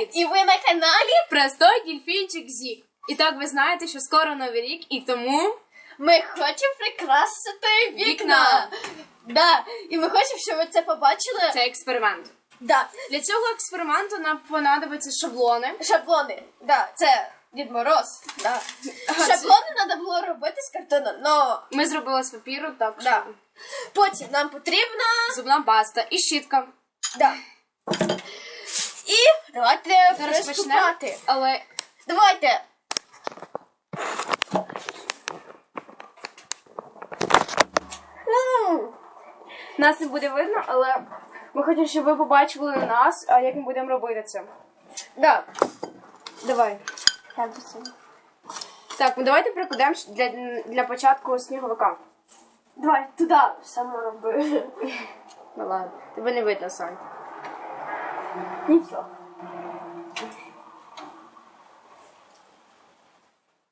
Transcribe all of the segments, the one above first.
Kids. І ви на каналі Простой дельфінчик Зік. І так ви знаєте, що скоро новий рік, і тому ми хочемо прикрасити вікна. Вікна. Да. І ми хочемо, щоб ви це побачили. це експеримент. Да. Для цього експерименту нам понадобиться шаблони. Шаблони. Да. Це Дід Мороз. Да. Шаблони треба було робити з картону, но Ми зробили з папіру, так Да. потім нам потрібна. зубна паста і щітка. Да. І давайте Зараз почнемо. Але Давайте. Ну, нас не буде видно, але ми хочемо, щоб ви побачили нас, а як ми будемо робити це. да. Давай. Так. Так, ну давайте прикладемо для, для початку сніговика. Давай туди саме роби. Ну ладно, тебе не видно, Сань. Нічого.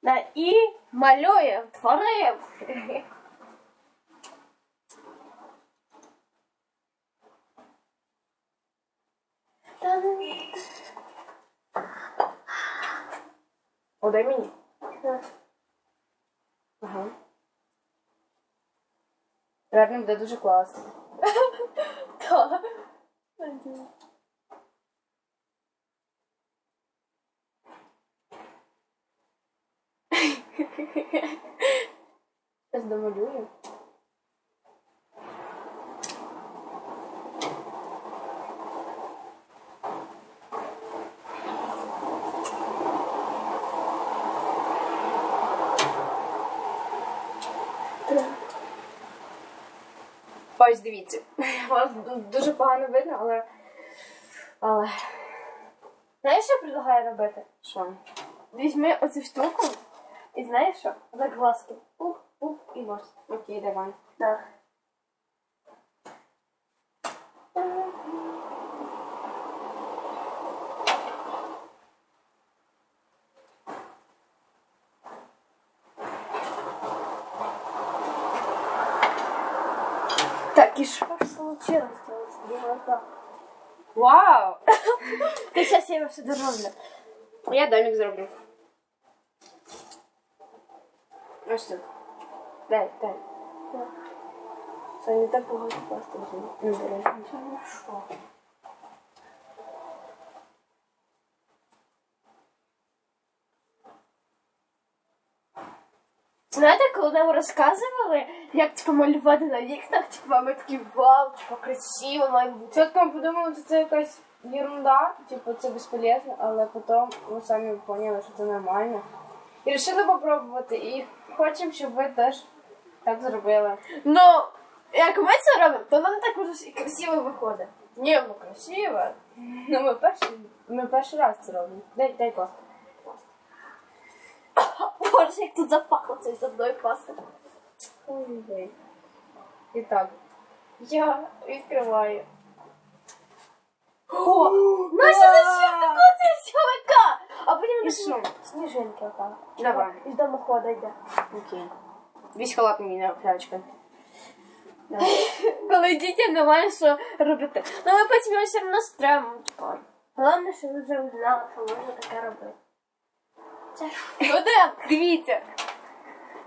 Да, і малюємо, творимо. О, дай мені. Ага. Наверно, буде дуже класно. Так. Зараз домалюю. Ось дивіться. Вас дуже погано видно, але. Але. Знаєш, що я предлагаю робити? Що? Візьми оцю штуку і знаєш що? За глазки. Ух, ух, і нос. Окей, давай. Да. Так, и что ж получилось? Вау! Ты сейчас я его все дороблю. Я домик зроблю. Ось тут. Дай, дай. Це не так багато пасти вже. Береш. Знаєте, коли нам розказували, як типу, малювати на вікнах, типу, ми такі вау, типу, красиво має бути. Ми подумали, що це якась ерунда, типу це безполезно, але потім ми самі поняли, що це нормально. І вирішили попробувати. І хочемо, щоб ви теж так зробили. Ну, як ми це робимо, то воно так уже і красиво виходить. Ні, ну красиво. Ну ми перший, ми перший раз це робимо. Дай, дай пасту. Боже, як тут запахло цей зубної пасти. Ой-ой. І так. Я відкриваю. О, Настя, зачем такого цього А потім І на що? сніжинки отак. Давай. Із домохода йде. Окей. Весь халат мені на. Давай. Коли дітям немає що робити. Ну ми потім все одно стремо. Головне, що ви вже знали, що можна таке робити. Це ж буде. Дивіться.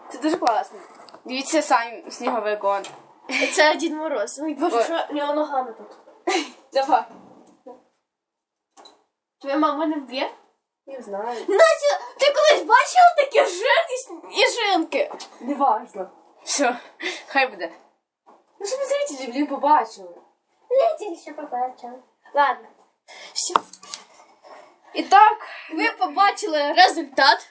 Це дуже класно. Дивіться самі сніговий гон. Це Дід Мороз. Ой, боже, Ой. що в нього ногами тут. Давай. Твоя мама не вб'є? Не знаю. Настя, ти колись бачила такі жирні сніжинки? Неважно. Все, хай буде. Ну, щоб зрителі, блін, побачили. Тільки що побачила. Ладно. Все. І так, Ви побачили результат.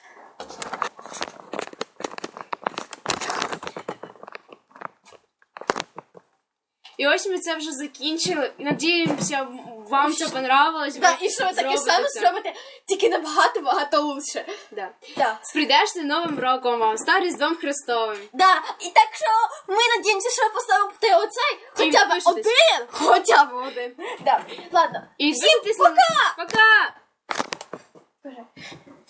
і ось ми це вже закінчили. Надіємося, вам що понравилось. Да, і що ви таке зробите саме це. зробите, тільки набагато-багато лучше. Да. Да. З прийдешним новим роком вам, з Різдвом Христовим. Да, і так що ми надіємося, що ви поставите оцей хоча б підпишетесь. один. Хоча б один. Да. Ладно. І Всім пока! Пока!